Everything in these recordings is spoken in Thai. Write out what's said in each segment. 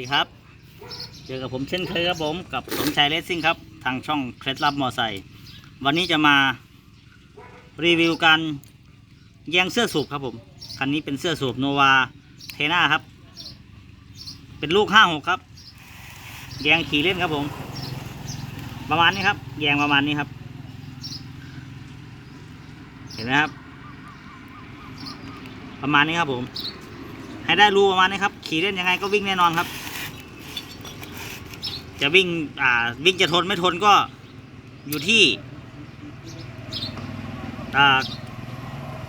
ดีครับ เจอกับผมเช่นเคยครับผมกับสมชายเลสซิ่งครับ ทางช่องเคล็ดลับมอไซค์วันนี้จะมารีวิวการแยงเสื้อสูบครับผม คันนี้เป็นเสื้อสูบโนวาเทน่าครับ เป็นลูกห้าหกครับ แยงขี่เล่นครับผม ประมาณนี้ครับ แยงประมาณนี้ครับ เห็นไหมครับ ประมาณนี้ครับผมให้ได้รู้ประมาณนี้ครับ ขี่เล่นยังไงก็วิ่งแน่นอนครับ จะวิ่งอ่าวิ่งจะทนไม่ทนก็อยู่ที่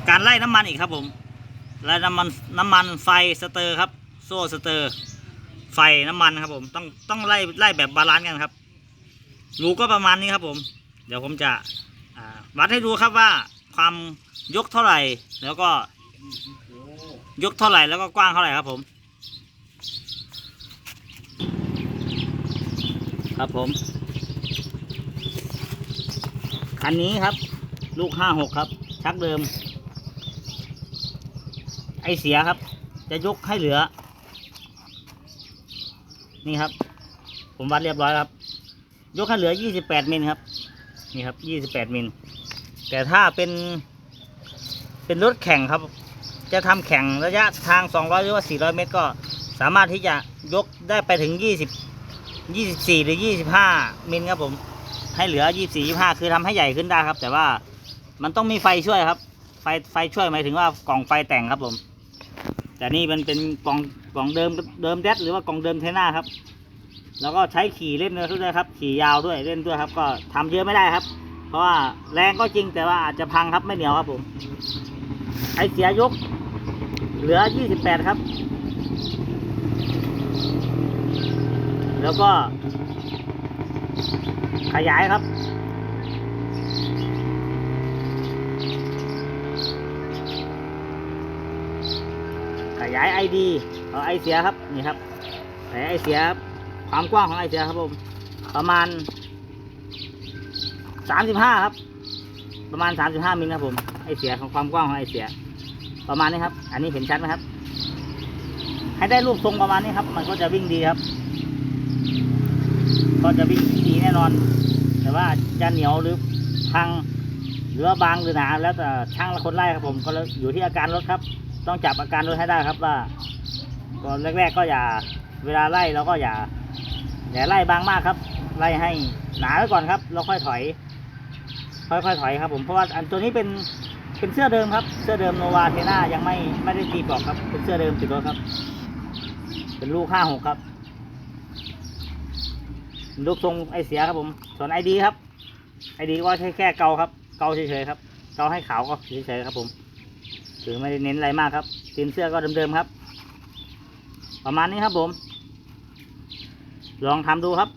การไล่น้ำมันอีกครับผมไล่น้ำมันน้ำมันไฟสเตอร์ครับ โซ่สเตอร์ ไฟน้ำมันครับผมต้องต้องไล่ไล่แบบบาลานซ์กันครับรูก็ประมาณนี้ครับผม เดี๋ยวผมจะวัดให้ดูครับว่าความยกเท่าไหร่ แล้วก็ยกเท่าไหร่แล้วก็กว้างเท่าไหร่ครับผม ครับผม คันนี้ครับ ลูกห้าหกครับ ชักเดิม ไอเสียครับ จะยกให้เหลือ นี่ครับ ผมวัดเรียบร้อยครับ ยกให้เหลือยี่สิบแปดมิลครับ นี่ครับยี่สิบแปดมิล แต่ถ้าเป็น เป็นรถแข่งครับ จะทำแข่งระยะทาง200หรือว่า400เมตรก็สามารถที่จะยกได้ไปถึง20 24 หรือ 25 มิลครับผม ให้เหลือ 24 25 คือทำให้ใหญ่ขึ้นได้ครับ แต่ว่ามันต้องมีไฟช่วยครับ ไฟไฟช่วยหมายถึงว่ากล่องไฟแต่งครับผม แต่นี่มันเป็นกล่องกล่องเดิมเดิมแดดหรือว่ากล่องเดิมเทน่าครับ แล้วก็ใช้ขี่เล่นด้วยครับ ขี่ยาวด้วยเล่นด้วยครับ ก็ทำเยอะไม่ได้ครับ เพราะว่าแรงก็จริงแต่ว่าอาจจะพังครับไม่เหนียวครับผมไอเสียยกเหลือ 28 ครับ แล้วก็ ขยายครับขยาย ID เอาไอเสียครับนี่ครับขยายไอเสียครับความกว้างของไอเสียครับผมประมาณ35ครับ ประมาณ35มิลครับผมไอเสียของความกว้างของไอเสีย ประมาณนี้ครับ อันนี้เห็นชัดไหมครับ ให้ได้รูปทรงประมาณนี้ครับ มันก็จะวิ่งดีครับ ก็จะวิ่งดีแน่นอน แต่ว่าจะเหนียวหรือพังหรือว่าบางหรือหนาแล้วแต่ช่างละคนไล่ครับผมก็อยู่ที่อาการรถครับ ต้องจับอาการรถให้ได้ครับว่าตอนแรก ๆ ก็อย่าเวลาไล่เราก็อย่าอย่าไล่บางมากครับ ไล่ให้หนาไว้ก่อนครับแล้วค่อยถอย ค่อยๆถอยครับ ผมเพราะว่าอันตัวนี้เป็นเป็นเสื้อเดิมครับ เสื้อเดิมโนวาเทน่ายังไม่ไม่ได้ตีปลอกครับ เป็นเสื้อเดิมติดรถครับ เป็นลูกห้าหกครับ ลูกทรงไอเสียครับผม ส่วนไอดีครับ ไอดีว่าใช้แค่เกาครับ เกาเฉยๆครับ เกาให้ขาวก็เฉยๆครับผมถือไม่ได้เน้นอะไรมากครับตีนเสื้อก็เดิมๆครับ ประมาณนี้ครับผม ลองทำดูครับ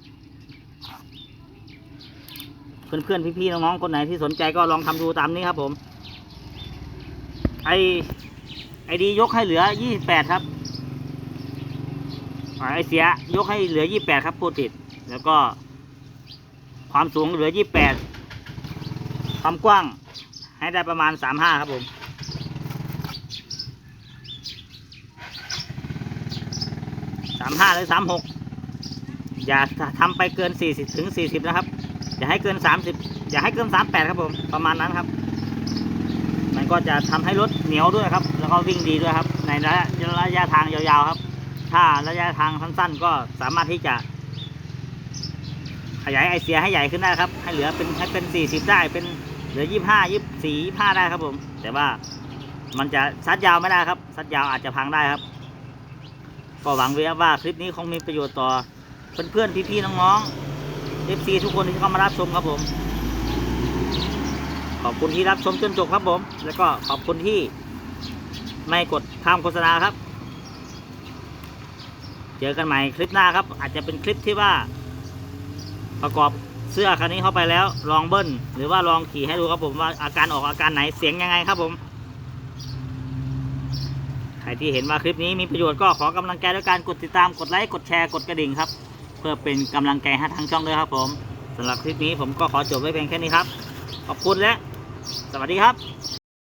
เพื่อนๆพี่ๆน้องๆคนไหนที่สนใจก็ลองทำดูตามนี้ครับผม ไอไอดียกให้เหลือยี่สิบแปดครับไอเสียยกให้เหลือยี่แปดครับพูดผิด แล้วก็ ความสูงเหลือยี่แปดความกว้างให้ได้ประมาณสามห้าครับผมสามห้าหรือสามหกอย่าทำไปเกินสี่สิบถึงสี่สิบนะครับ อย่าให้เกินสามสิบอย่าให้เกินสามแปดครับผม ประมาณนั้นครับ มันก็จะทำให้รถเหนียวด้วยครับ แล้วก็วิ่งดีด้วยครับ ในระยะระยะทางยาวๆครับ ถ้าระยะทางสั้นๆ ก็สามารถที่จะ ขยายไอเสียให้ใหญ่ขึ้นได้ครับ ให้เหลือเป็นให้เป็นสี่สิบได้เป็นเหลือยี่ห้ายี่สี่ยี่ห้าได้ครับผม แต่ว่ามันจะซัดยาวไม่ได้ครับซัดยาวอาจจะพังได้ครับ ก็หวังไว้ว่าคลิปนี้คงมีประโยชน์ต่อเพื่อนๆพี่ๆน้องๆ FC ทุกคนที่เข้ามารับชมครับผม ขอบคุณที่รับชมจนจบครับผม แล้วก็ขอบคุณที่ไม่กดข้ามโฆษณาครับ เจอกันใหม่คลิปหน้าครับ อาจจะเป็นคลิปที่ว่า ประกอบเสื้อคันนี้เข้าไปแล้วลองเบิ้ลหรือว่าลองขี่ให้ดูครับผมว่าอาการออกอาการไหนเสียงยังไงครับผม ใครที่เห็นว่าคลิปนี้มีประโยชน์ก็ขอกำลังใจด้วยการกดติดตามกดไลค์กดแชร์กดกระดิ่งครับ เพื่อเป็นกำลังใจให้ทางช่องด้วยครับผมสำหรับคลิปนี้ผมก็ขอจบไว้เพียงแค่นี้ครับ ขอบคุณและ สวัสดีครับ